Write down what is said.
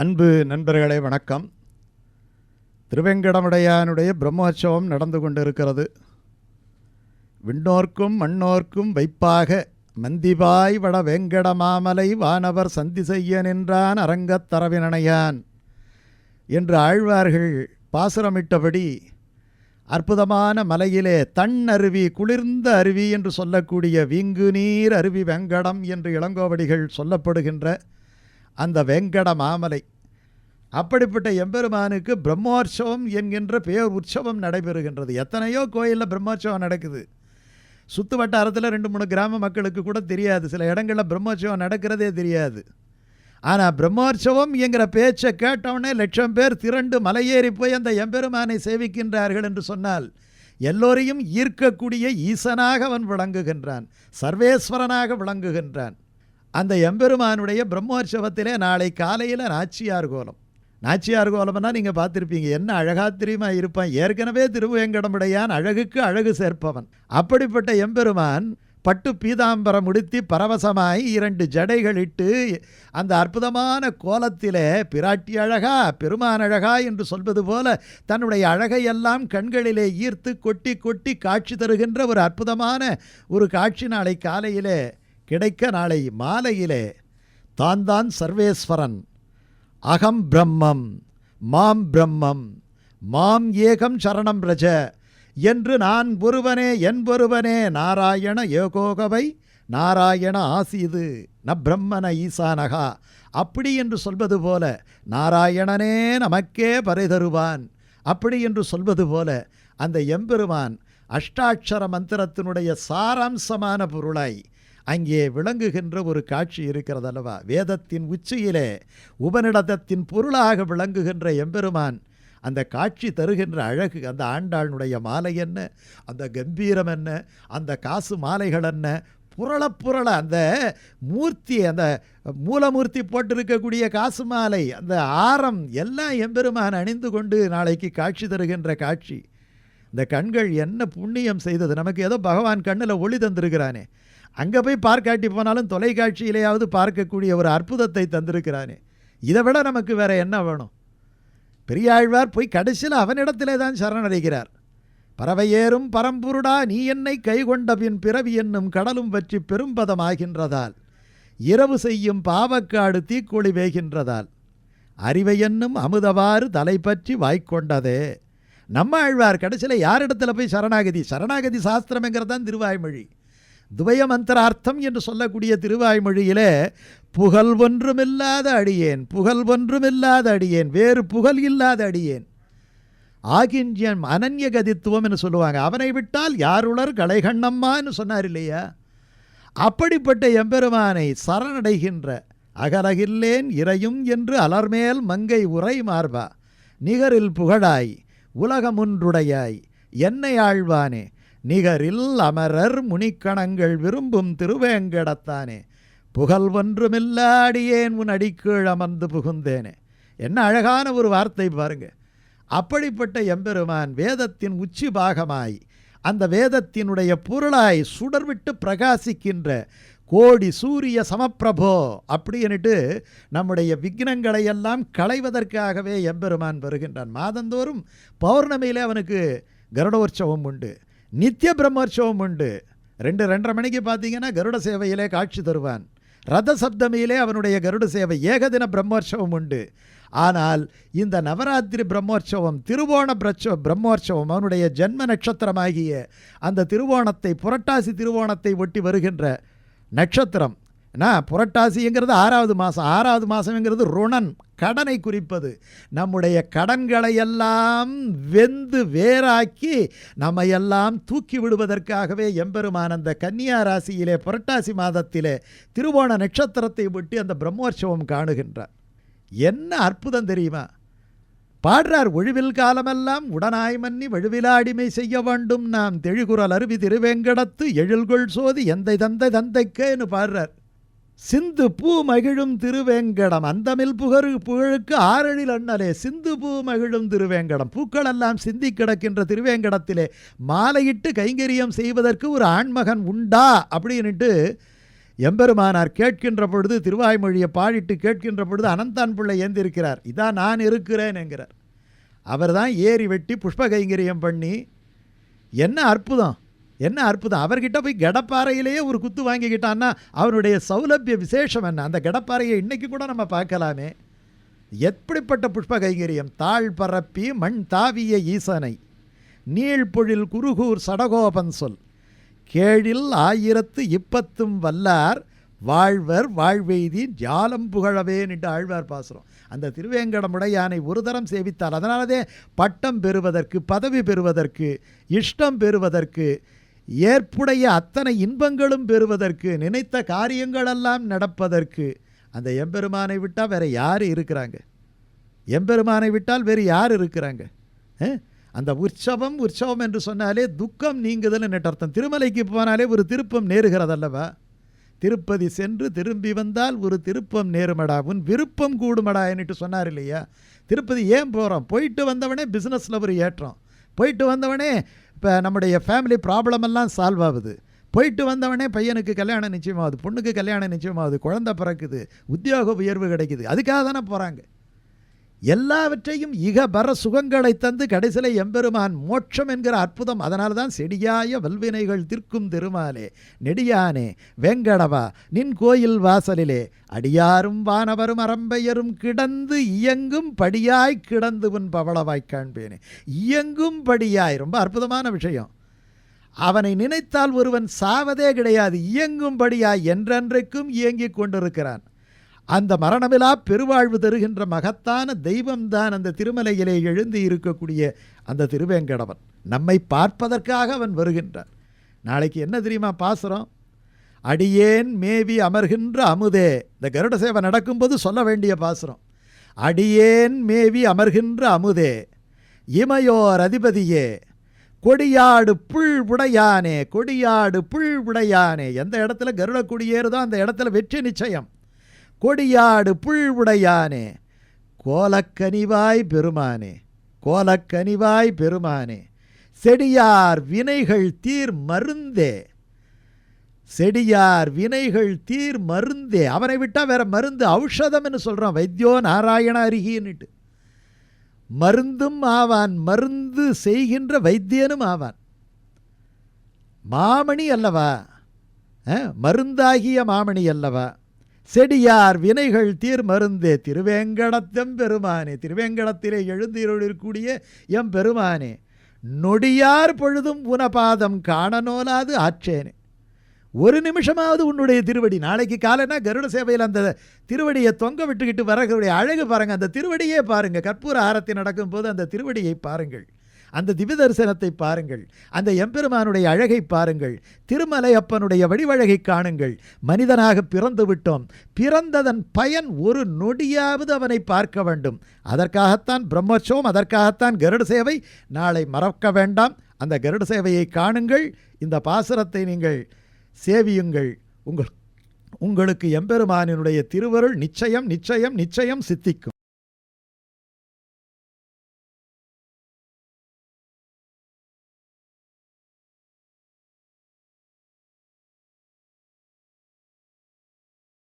அன்பு நண்பர்களே வணக்கம். திருவேங்கடமுடையானுடைய பிரம்மோற்சவம் நடந்து கொண்டிருக்கிறது. விண்ணோர்க்கும் மண்ணோர்க்கும் வைப்பாக மந்திபாய் வட வெங்கடமாமலை வானவர் சந்தி செய்ய நின்றான் அரங்கத்தரவினையான் என்று ஆழ்வார்கள் பாசுரமிட்டபடி அற்புதமான மலையிலே தன் அருவி குளிர்ந்த அருவி என்று சொல்லக்கூடிய வீங்கு நீர் அருவி வெங்கடம் என்று இளங்கோவடிகள் சொல்லப்படுகின்ற அந்த வெங்கட மாமலை அப்படிப்பட்ட எம்பெருமானுக்கு பிரம்மோற்சவம் என்கின்ற பேர் உற்சவம் நடைபெறுகின்றது. எத்தனையோ கோயிலில் பிரம்மோற்சவம் நடக்குது. சுற்று வட்டாரத்தில் ரெண்டு மூணு கிராம மக்களுக்கு கூட தெரியாது. சில இடங்களில் பிரம்மோற்சவம் நடக்கிறதே தெரியாது. ஆனால் பிரம்மோற்சவம் என்கிற பேச்சை கேட்டவுடனே லட்சம் பேர் திரண்டு மலையேறி போய் அந்த எம்பெருமானை சேவிக்கின்றார்கள் என்று சொன்னால் எல்லோரையும் ஈர்க்கக்கூடிய ஈசனாக அவன் விளங்குகின்றான். சர்வேஸ்வரனாக விளங்குகின்றான். அந்த எம்பெருமானுடைய பிரம்மோற்சவத்திலே நாளை காலையில் நாச்சியார் கோலம். நாச்சியார் கோலம்னா நீங்கள் பார்த்துருப்பீங்க என்ன அழகா தெரியுமா இருப்பான்? ஏற்கனவே திருவேங்கடமுடையான் அழகுக்கு அழகு சேர்ப்பவன். அப்படிப்பட்ட எம்பெருமான் பட்டு பீதாம்பரம் உடுத்தி பரவசமாய் இரண்டு ஜடைகள் இட்டு அந்த அற்புதமான கோலத்திலே பிராட்டி அழகா பெருமான் அழகா என்று சொல்வது போல தன்னுடைய அழகையெல்லாம் கண்களிலே ஈர்த்து கொட்டி கொட்டி காட்சி தருகின்ற ஒரு அற்புதமான ஒரு காட்சி நாளை காலையிலே கிடைக்க நாளை மாலையிலே தான் தான் சர்வேஸ்வரன். அகம் பிரம்மம் மாம் பிரம்மம் மாம் ஏகம் சரணம் ரஜ என்று நான் ஒருவனே என் ஒருவனே நாராயண ஏகோகவை நாராயண ஆசீது ந பிரம்மன ஈசானகா அப்படி என்று சொல்வது போல நாராயணனே நமக்கே பறைதருவான் அப்படி என்று சொல்வது போல அந்த எம்பெருமான் அஷ்டாட்சர மந்திரத்தினுடைய சாராம்சமான பொருளாய் அங்கே விளங்குகின்ற ஒரு காட்சி இருக்கிறது அல்லவா வேதத்தின் உச்சியிலே உபநிடதத்தின் பொருளாக விளங்குகின்ற எம்பெருமான் அந்த காட்சி தருகின்ற அழகு அந்த ஆண்டாளுடைய மாலை என்ன? அந்த கம்பீரம் என்ன? அந்த காசு மாலைகள் என்ன? புரள புரள அந்த மூர்த்தி அந்த மூலமூர்த்தி போட்டிருக்கக்கூடிய காசு மாலை அந்த ஆரம் எல்லாம் எம்பெருமான் அணிந்து கொண்டு நாளைக்கு காட்சி தருகின்ற காட்சி. இந்த கண்கள் என்ன புண்ணியம் செய்தது? நமக்கு ஏதோ பகவான் கண்ணில் ஒளி தந்திருக்கிறானே. அங்கே போய் பார்க்காட்டி போனாலும் தொலைக்காட்சியிலேயாவது பார்க்கக்கூடிய ஒரு அற்புதத்தை தந்திருக்கிறானே. இதை விட நமக்கு வேறு என்ன வேணும்? பெரியாழ்வார் போய் கடைசியில் அவனிடத்திலே தான் சரணடைகிறார். பறவையேறும் பரம்புருடா நீ என்னை கைகொண்ட பின் பிறவி என்னும் கடலும் பற்றி பெரும்பதமாகின்றதால் இரவு செய்யும் பாவக்காடு தீக்கொழி வேகின்றதால் அறிவை என்னும் அமுதவாறு தலை பற்றி வாய்க்கொண்டதே. நம்ம ஆழ்வார் கடைசியில் யாரிடத்தில் போய் சரணாகதி? சரணாகதி சாஸ்திரம்ங்கிறது தான் திருவாய்மொழி. துவய மந்திரார்த்தம் என்று சொல்லக்கூடிய திருவாய்மொழியிலே புகழ் ஒன்றுமில்லாத அடியேன் புகழ் ஒன்றுமில்லாத அடியேன் வேறு புகழ் இல்லாத அடியேன். ஆகின்யன் அனன்ய கதித்துவம் என்று சொல்லுவாங்க. அவனை விட்டால் யாருளர் கலைகண்ணம்மான்னு சொன்னார் இல்லையா? அப்படிப்பட்ட எம்பெருமானை சரணடைகின்ற அகலகில்லேன் இறையும் என்று அலர்மேல் மங்கை உரை மார்பா நிகரில் புகழாய் உலகமுன்றுடையாய் என்னை ஆழ்வானே நிகரில் அமரர் முனிக்கணங்கள் விரும்பும் திருவேங்கடத்தானே. புகழ் ஒன்றுமில்லாடியேன் உன் அடிக்கீழ் அமர்ந்து புகுந்தேனே. என்ன அழகான ஒரு வார்த்தை பாருங்க. அப்படிப்பட்ட எம்பெருமான் வேதத்தின் உச்சி பாகமாய் அந்த வேதத்தினுடைய பொருளாய் சுடர்விட்டு பிரகாசிக்கின்ற கோடி சூரிய சமப்பிரபோ அப்படின்னுட்டு நம்முடைய விக்னங்களை எல்லாம் களைவதற்காகவே எம்பெருமான் வருகின்றான். மாதந்தோறும் பௌர்ணமியில் அவனுக்கு கருடோற்சவம் உண்டு நித்திய பிரம்மோற்சவம் உண்டு. ரெண்டு ரெண்டரை மணிக்கு பார்த்தீங்கன்னா கருட சேவையிலே காட்சி தருவான். ரத சப்தமியிலே அவனுடைய கருட சேவை ஏகதின பிரம்மோற்சவம் உண்டு. ஆனால் இந்த நவராத்திரி பிரம்மோற்சவம் திருவோண பிரச்ச பிரம்மோற்சவம் அவனுடைய ஜென்ம நட்சத்திரமாகிய அந்த திருவோணத்தை புரட்டாசி திருவோணத்தை ஒட்டி வருகின்ற நட்சத்திரம். என்ன புரட்டாசிங்கிறது ஆறாவது மாதம் ஆறாவது மாதம்ங்கிறது ருணன் கடனை குறிப்பது. நம்முடைய கடன்களை எல்லாம் வெந்து வேறாக்கி நம்ம எல்லாம் தூக்கி விடுவதற்காகவே எம்பெருமான் அந்த கன்னியா ராசியிலே புரட்டாசி மாதத்திலே திருவோண நட்சத்திரத்தை விட்டு அந்த பிரம்மோற்சவம் காணுகின்றார். என்ன அற்புதம் தெரியுமா? பாடுறார் ஒழிவில் காலமெல்லாம் உடனாய் மன்னி வழுவிலாடிமை செய்ய வேண்டும். நாம் தெழிகுரல் அருவி திருவேங்கடத்து எழில்கொள் சோதி எந்தை தந்தை தந்தைக்கேன்னு பாடுறார். சிந்து பூ மகிழும் திருவேங்கடம் அந்தமில் புகழு புகழுக்கு ஆறழில் அண்ணலே. சிந்து பூ மகிழும் திருவேங்கடம் பூக்களெல்லாம் சிந்தி கிடக்கின்ற திருவேங்கடத்திலே மாலையிட்டு கைங்கரியம் செய்வதற்கு ஒரு ஆண்மகன் உண்டா? அப்படின்னுட்டு எம்பெருமானார் கேட்கின்ற பொழுது திருவாய்மொழியை பாடிட்டு கேட்கின்ற பொழுது அனந்தான் பிள்ளை ஏந்திருக்கிறார். இதான் நான் இருக்கிறேன் என்கிறார். அவர் தான் ஏறி வெட்டி புஷ்ப கைங்கரியம் பண்ணி என்ன அற்புதம் என்ன அற்புதம். அவர்கிட்ட போய் கடப்பாறையிலேயே ஒரு குத்து வாங்கிக்கிட்டான்னா அவருடைய சௌலபிய விசேஷம் என்ன? அந்த கடப்பாறையை இன்றைக்கி கூட நம்ம பார்க்கலாமே. எப்படிப்பட்ட புஷ்ப கைங்கரியம் தாழ் பரப்பி மண் தாவிய ஈசனை நீழ்பொழில் குருகூர் சடகோபன் சொல். கேழில் ஆயிரத்து இப்பத்தும் வல்லார் வாழ்வர் வாழ்வெய்தி ஜாலம் புகழவே நின்று ஆழ்வார் பாசுரம் அந்த திருவேங்கடமுடையானை ஒரு தரம் சேவித்தார் அதனாலதே பட்டம் பெறுவதற்கு பதவி பெறுவதற்கு இஷ்டம் பெறுவதற்கு ஏற்புடைய அத்தனை இன்பங்களும் பெறுவதற்கு நினைத்த காரியங்களெல்லாம் நடப்பதற்கு அந்த எம்பெருமானை விட்டால் வேறு யார் இருக்கிறாங்க? எம்பெருமானை விட்டால் வேறு யார் இருக்கிறாங்க? அஹ்? அந்த உற்சவம் உற்சவம் என்று சொன்னாலே துக்கம் நீங்குதல் அர்த்தம். திருமலைக்கு போனாலே ஒரு திருப்பம் நேருகிறதல்லவா திருப்பதி சென்று திரும்பி வந்தால் ஒரு திருப்பம் நேருமடா. உன் விருப்பம் கூடுமடா என்று சொன்னார் இல்லையா? திருப்பதி ஏன் போகிறோம் போயிட்டு வந்தவனே பிஸ்னஸில் ஒரு ஏற்றம். போயிட்டு வந்தவனே இப்போ நம்முடைய ஃபேமிலி ப்ராப்ளம் எல்லாம் சால்வ் ஆகுது. போயிட்டு வந்தவனே பையனுக்கு கல்யாணம் நிச்சயமாகுது பொண்ணுக்கு கல்யாணம் நிச்சயமாகுது குழந்தை பிறக்குது உத்தியோக உயர்வு கிடைக்குது. அதுக்காக தானே போகிறாங்க எல்லாவற்றையும் இகபர சுகங்களை தந்து கடைசியில் எம்பெருமான் மோட்சம் என்கிற அற்புதம். அதனால் தான் செடியாய வல்வினைகள் திர்க்கும் திருமாலே நெடியானே வெங்கடவா நின் கோயில் வாசலிலே அடியாரும் வானவரும் அரம்பையரும் கிடந்து இயங்கும் படியாய் கிடந்து உன் பவளவாய் காண்பேனே. இயங்கும் படியாய் ரொம்ப அற்புதமான விஷயம். அவனை நினைத்தால் ஒருவன் சாவதே கிடையாது. இயங்கும்படியாய் என்றென்றைக்கும் இயங்கிக் கொண்டிருக்கிறான். அந்த மரணமிலா பெருவாழ்வு தருகின்ற மகத்தான தெய்வம்தான் அந்த திருமலையிலே எழுந்து இருக்கக்கூடிய அந்த திருவேங்கடவன். நம்மை பார்ப்பதற்காக அவன் வருகின்றான். நாளைக்கு என்ன தெரியுமா பாசுரம்? அடியேன் மேவி அமர்கின்ற அமுதே. இந்த கருட சேவை நடக்கும்போது சொல்ல வேண்டிய பாசுரம். அடியேன் மேவி அமர்கின்ற அமுதே. இமையோர் அதிபதியே. கொடியாடு புல் உடையானே கொடியாடு புல் உடையானே. எந்த இடத்துல கருட குடியேறுதோ அந்த இடத்துல வெற்றி நிச்சயம். கொடியாடு புல் உடையானே கோலக்கனிவாய் பெருமானே கோலக்கனிவாய் பெருமானே செடியார் வினைகள் தீர் மருந்தே. செடியார் வினைகள் தீர் மருந்தே. அவனை விட்டால் வேற மருந்து ஔஷதம்னு சொல்கிறான் வைத்தியோ நாராயண அருகின்னுட்டு. மருந்தும் ஆவான் மருந்து செய்கின்ற வைத்தியனும் ஆவான். மாமணி அல்லவா? மருந்தாகிய மாமணி அல்லவா? செடியார் வினைகள் தீர் மருந்தே. திருவேங்கடத்தெம் பெருமானே திருவேங்கடத்திலே எழுந்திருக்கக்கூடிய எம் பெருமானே நொடியார் பொழுதும் உனபாதம் காணனோலாது ஆற்றேனே. ஒரு நிமிஷமாவது உன்னுடைய திருவடி நாளைக்கு காலைனா கருட சேவையில் அந்த திருவடியை தொங்க விட்டுக்கிட்டு வரக்கூடிய அழகு பாருங்கள் அந்த திருவடியே பாருங்கள் கற்பூர ஆரத்தி நடக்கும்போது அந்த திருவடியை பாருங்கள். அந்த திவ்ய தரிசனத்தை பாருங்கள். அந்த எம்பெருமானுடைய அழகை பாருங்கள். திருமலை அப்பனுடைய வடிவழகை காணுங்கள். மனிதனாக பிறந்து விட்டோம். பிறந்ததன் பயன் ஒரு நொடியாவது அவனை பார்க்க வேண்டும். அதற்காகத்தான் பிரம்மோற்சவம் அதற்காகத்தான் கருட சேவை. நாளை மறக்க வேண்டாம். அந்த கருட சேவையை காணுங்கள். இந்த பாசுரத்தை நீங்கள் சேவியுங்கள். உங்கள் உங்களுக்கு எம்பெருமானினுடைய திருவருள் நிச்சயம் நிச்சயம் நிச்சயம் சித்திக்கும்.